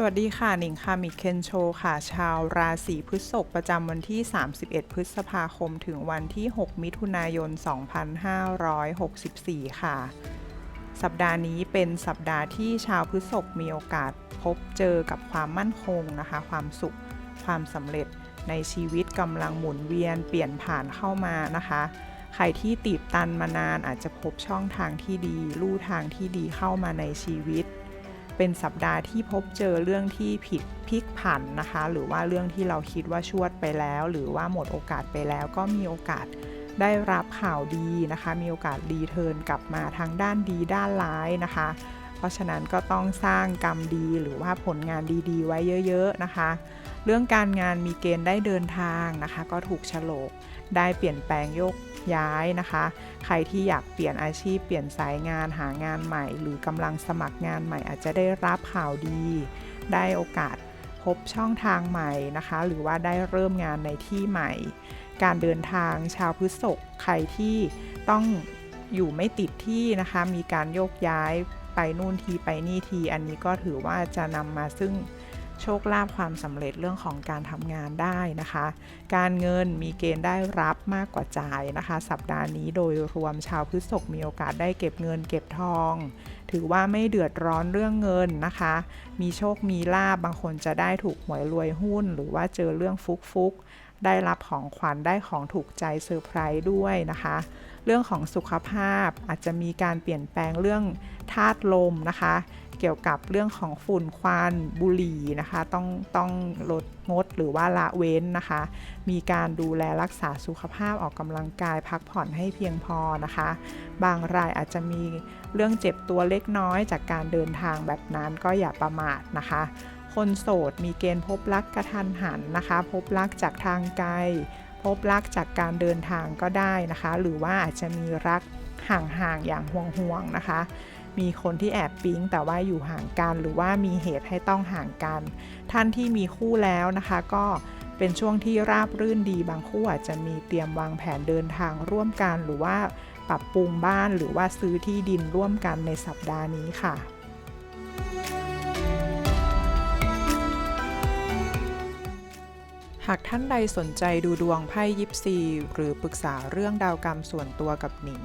สวัสดีค่ะหนิงคามิเคนโชค่ะ ชาวราศีพฤษภประจำวันที่ 31 พฤษภาคมถึงวันที่ 6 มิถุนายน 2564 ค่ะ สัปดาห์นี้เป็นสัปดาห์ที่ชาวพฤษภมีโอกาสพบเจอกับความมั่นคงนะคะ ความสุข ความสำเร็จในชีวิตกำลังหมุนเวียนเปลี่ยนผ่านเข้ามานะคะ ใครที่ติดตันมานานอาจจะพบช่องทางที่ดี ลู่ทางที่ดีเข้ามาในชีวิต เป็นสัปดาห์ที่พบเจอเรื่องที่ผิดพลิกผันนะคะ หรือว่าเรื่องที่เราคิดว่าชวดไปแล้ว หรือว่าหมดโอกาสไปแล้วก็มีโอกาสได้รับข่าวดีนะคะ มีโอกาสรีเทิร์นกลับมาทางด้านดีด้านร้ายนะคะ เพราะฉะนั้นก็ต้องสร้างกรรมดีหรือว่าผลงานดีๆ ไว้เยอะ ๆ นะคะ เรื่องการงานมีเกณฑ์ได้เดินทางนะคะ ก็ถูกโฉลกได้เปลี่ยนแปลงโยก ย้ายนะคะ ใครที่อยากเปลี่ยนอาชีพเปลี่ยนสายงานหางานใหม่ หรือกำลังสมัครงานใหม่ อาจจะได้รับข่าวดี ได้โอกาสพบช่องทางใหม่นะคะ หรือว่าได้เริ่มงานในที่ใหม่ การเดินทางชาวพฤษภใครที่ต้องอยู่ไม่ติดที่นะคะ มีการโยกย้ายไปนู่นทีไปนี่ที อันนี้ก็ถือว่าจะนำมาซึ่ง โชคลาภความสำเร็จเรื่องของการทำงานได้นะคะ การเงินมีเกณฑ์ได้รับมากกว่าจ่ายนะคะ สัปดาห์นี้โดยรวมชาวพฤษภมีโอกาสได้เก็บเงินเก็บทอง ถือว่าไม่เดือดร้อนเรื่องเงินนะคะ มีโชคมีลาบบางคนจะได้ถูกหวยรวยหุ้น หรือว่าเจอเรื่องฟุกฟุกได้รับของขวัญได้ของถูกใจเซอร์ไพรส์ด้วยนะคะ เรื่องของสุขภาพอาจจะมีการเปลี่ยนแปลงเรื่องธาตุลมนะคะ เกี่ยวกับเรื่องของฝุ่นควันบุหรี่นะคะ ต้องต้องลดงดหรือว่าละเว้นนะคะ มีการดูแลรักษาสุขภาพออกกำลังกายพักผ่อนให้เพียงพอนะคะ บางรายอาจจะมีเรื่องเจ็บตัวเล็กน้อยจากการเดินทางแบบนั้นก็อย่าประมาทนะคะคนโสดมีเกณฑ์พบรักกระทันหันนะคะ พบรักจากทางไกล พบรักจากการเดินทางก็ได้นะคะ หรือว่าอาจจะมีรักห่างๆอย่างห่วงๆนะคะ มีคนที่แอบปิ๊งแต่ว่าอยู่ห่างกัน หรือว่ามีเหตุให้ต้องห่างกัน ท่านที่มีคู่แล้วนะคะ ก็เป็นช่วงที่ราบรื่นดีบางคู่อาจจะมีเตรียมวางแผนเดินทางร่วมกัน หรือว่าปรับปรุงบ้านหรือว่าซื้อที่ดินร่วมกันในสัปดาห์นี้ค่ะหากท่านใดสนใจดูดวงไพ่ยิปซี หรือปรึกษาเรื่องดาวกรรมส่วนตัวกับหนิง